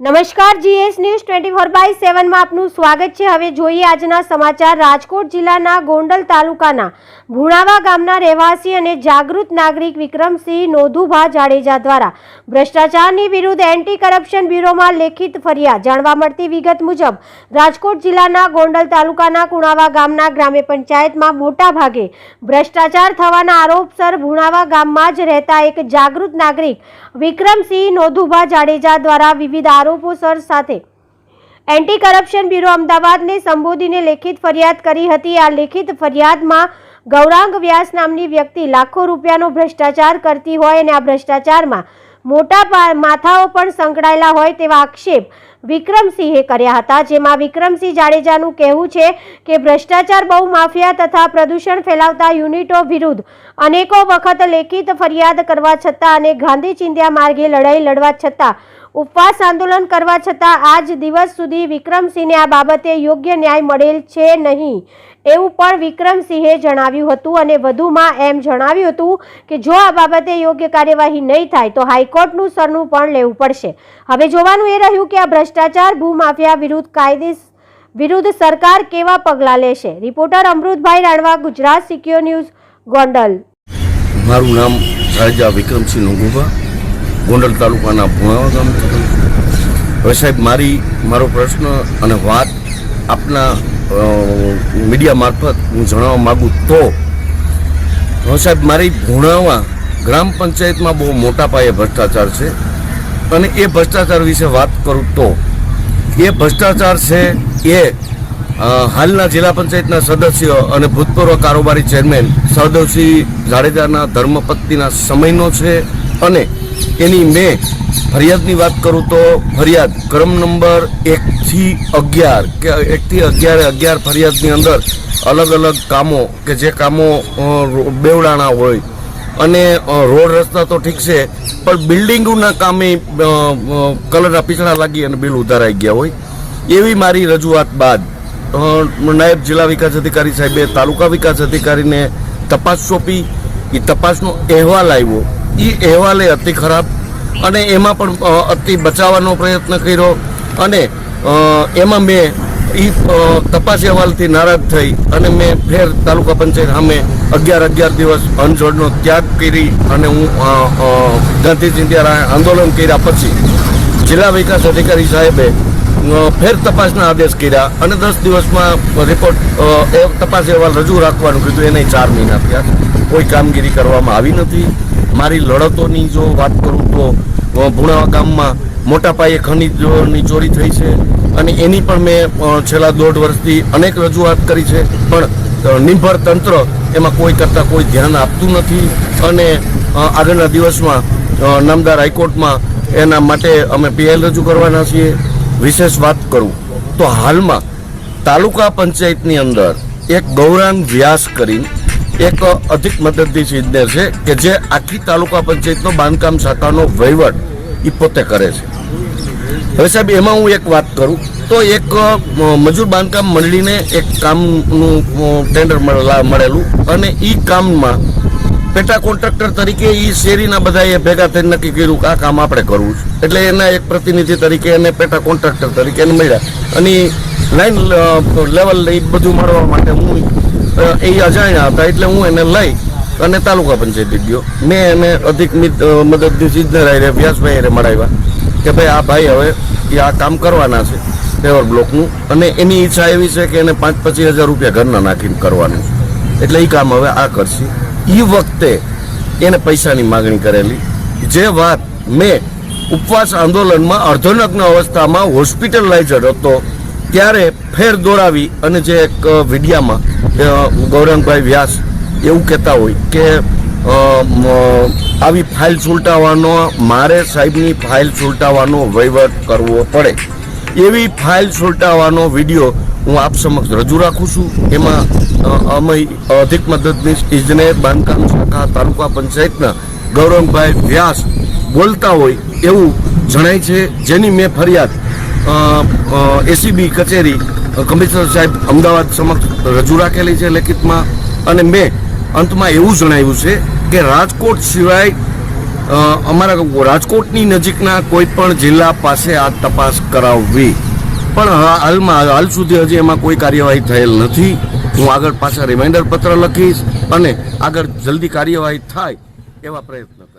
નમસ્કાર, GS news twenty four by સેવનમાં આપનું સ્વાગત છે. હવે જોઈએ આજના સમાચાર. રાજકોટ જિલ્લાના ગોંડલ તાલુકાના ભુણાવા ગામના રહેવાસી અને જાગૃત નાગરિક વિક્રમસિંહ નોધુભા જાડેજા દ્વારા ભ્રષ્ટાચારની વિરુદ્ધ એન્ટી કરપ્શન બ્યુરોમાં લેખિત ફરિયાદ. જાણવા મળતી વિગત મુજબ, રાજકોટ જિલ્લાના ગોંડલ તાલુકાના કુણાવા ગામના ગ્રામ્ય પંચાયતમાં મોટા ભાગે ભ્રષ્ટાચાર થવાના આરોપસર ભુણાવા ગામમાં જ રહેતા એક જાગૃત નાગરિક વિક્રમસિંહ નોધુભા જાડેજા દ્વારા વિવિધ આરોપોસર સાથે. એન્ટી કરપ્શન બ્યુરો અમદાવાદને સંબોધીને લેખિત ફરિયાદ કરી હતી. આ લેખિત ફરિયાદમાં ગૌરાંગ વ્યાસ નામની વ્યક્તિ લાખો રૂપિયાનો ભ્રષ્ટાચાર કરતી હોય અને આ ભ્રષ્ટાચારમાં મોટા માથાઓ પણ સંકળાયેલા હોય તેવા આક્ષેપ વિક્રમસિંહે કર્યા હતા. જેમાં વિક્રમસિંહ જાડેજાનું કહેવું છે કે ભ્રષ્ટાચાર બહુ માફિયા તથા પ્રદૂષણ ફેલાવતા યુનિટો વિરુદ્ધ અનેકો વખત લેખિત ફરિયાદ કરવા છતાં અને ગાંધી ચિંધ્યા માર્ગે લડાઈ લડવા છતાં ઉપવાસ આંદોલન કરવા છતાં આજ દિવસ સુધી વિક્રમસિંહને આ બાબતે યોગ્ય ન્યાય મળેલ છે નહીં. એવું પણ વિક્રમસિંહે જણાવ્યું હતું અને વધુમાં એમ જણાવ્યું હતું કે જો આ બાબતે યોગ્ય કાર્યવાહી નહીં થાય તો હાઈકોર્ટનું સરનું પણ લેવું પડશે. હવે જોવાનું એ રહ્યું કે આ ભ્રષ્ટાચાર ભૂમાફિયા વિરુદ્ધ કાયદેસ વિરુદ્ધ સરકાર કેવા પગલાં લેશે? Reporter Amrutbhai Ranva, Gujarat secure news, Gondal. મારું નામ રાજા વિક્રમસિંહ નોગુભા ગોંડલ તાલુકાના ભુણાવા ગામ હવે સાહેબ, મારી, મારો પ્રશ્ન અને વાત આપના મીડિયા મારફત હું જણાવવા માગું તો, હવે સાહેબ, મારી ભુણાવા ગ્રામ પંચાયતમાં બહુ મોટા પાયે ભ્રષ્ટાચાર છે અને એ ભ્રષ્ટાચાર વિશે વાત કરું તો, એ ભ્રષ્ટાચાર છે એ હાલના જિલ્લા પંચાયતના સદસ્ય અને ભૂતપૂર્વ કારોબારી ચેરમેન સહદેવસિંહ જાડેજાના ધર્મપત્નીના સમયનો છે અને એની મેં ફરિયાદની વાત કરું તો ફરિયાદ ક્રમ નંબર એકથી અગિયાર, કે એકથી અગિયાર અગિયાર ફરિયાદની અંદર અલગ અલગ કામો, કે જે કામો બેવડાણા હોય. અને રોડ રસ્તા તો ઠીક છે, પણ બિલ્ડિંગોના કામે કલરના પીછડા લાગી અને બિલ ઉધારાઈ ગયા હોય. એવી મારી રજૂઆત બાદ નાયબ જિલ્લા વિકાસ અધિકારી સાહેબે તાલુકા વિકાસ અધિકારીને તપાસ સોંપી. એ તપાસનો અહેવાલ આવ્યો. એ અહેવાલે અતિ ખરાબ અને એમાં પણ અતિ બચાવવાનો પ્રયત્ન કર્યો અને એમાં મેં એ તપાસ અહેવાલથી નારાજ થઈ અને મેં ફેર તાલુકા પંચાયત સામે અગિયાર અગિયાર દિવસ અનજોડનો ત્યાગ કરી અને હું ગાંધીજી દ્વારા આંદોલન કર્યા પછી જિલ્લા વિકાસ અધિકારી સાહેબે ફેર તપાસના આદેશ કર્યા અને દસ દિવસમાં રિપોર્ટ તપાસ અહેવાલ રજૂ રાખવાનું કીધું. એને ચાર મહિના થયા કોઈ કામગીરી કરવામાં આવી નથી. મારી લડતોની જો વાત કરું તો ભુણાવા ગામમાં મોટા પાયે ખનીજોની ચોરી થઈ છે અને એની પણ મેં છેલ્લા દોઢ વર્ષથી અનેક રજૂઆત કરી છે, પણ નિર્ભર તંત્ર એમાં કોઈ કરતાં કોઈ ધ્યાન આપતું નથી અને આગળના દિવસમાં નામદાર હાઈકોર્ટમાં એના માટે અમે પીએલ રજૂ કરવાના છીએ. વિશેષ વાત કરું તો હાલમાં તાલુકા પંચાયતની અંદર એક ગૌરાંગ વ્યાસ કરી એક અધિક મદદનીશ ઇજનેર છે કે જે આખી તાલુકા પંચાયતનો બાંધકામ શાખાનો વહીવટ એ પોતે કરે છે. હવે સાહેબ, એમાં હું એક વાત કરું. તો એક મજૂર બાંધકામ મંડળીને એક કામનું ટેન્ડર મળેલા- અને એ કામમાં પેટા કોન્ટ્રાક્ટર તરીકે એ શેરીના બધાએ ભેગા થઈને નક્કી કર્યું કે આ કામ આપણે કરવું છે. એટલે એના એક પ્રતિનિધિ તરીકે એને પેટા કોન્ટ્રાક્ટર તરીકે એને મળ્યા. અને લાઈન લેવલ એ બધું મળવા માટે હું એ અજાણ્યા હતા એટલે હું એને લઈ અને તાલુકા પંચાયત ગયો. મેં એને અધિક મિત- સિદ્ધરાય હારે વ્યાસભાઈ રે મળાવ્યા કે ભાઈ આ ભાઈ હવે એ આ કામ કરવાના છે પેવર બ્લોકનું અને એની ઈચ્છા એવી છે કે એને પાંચ પચીસ હજાર રૂપિયા ઘરના નાખીને કરવાનું. એટલે એ કામ હવે આ કરશે. એ વખતે એને પૈસાની માગણી કરેલી. જે વાત મેં ઉપવાસ આંદોલનમાં અર્ધનગ્ન અવસ્થામાં હોસ્પિટલાઇઝર હતો ત્યારે ફેર દોરાવી અને જે એક વિડિયામાં ગૌરંગભાઈ વ્યાસ એવું કહેતા હોય કે આવી ફાઇલ સુલટાવવાનો, મારે સાહેબની ફાઇલ સુલટાવવાનો વહીવટ કરવો પડે. એવી ફાઇલ સુલટાવવાનો વીડિયો હું આપ સમક્ષ રજૂ રાખું છું. એમાં અમે અધિક મદદનીશ ઇજનેર બાંધકામ શાખા તાલુકા પંચાયતના ગૌરવભાઈ વ્યાસ બોલતા હોય એવું જણાય છે. જેની મેં ફરિયાદ એસીબી કચેરી કમિશનર સાહેબ અમદાવાદ સમક્ષ રજૂ રાખેલી છે લેખિતમાં. અને મેં અંતમાં એવું જણાવ્યું છે કે રાજકોટ સિવાય અમારા રાજકોટની નજીકના કોઈ પણ જિલ્લા પાસે આ તપાસ કરાવવી. પણ હાલમાં, હાલ સુધી હજી એમાં કોઈ કાર્યવાહી થયેલ નથી. હું આગળ પાછા રિમાઇન્ડર પત્ર લખીશ અને આગળ જલ્દી કાર્યવાહી થાય એવા પ્રયત્ન કરીશ.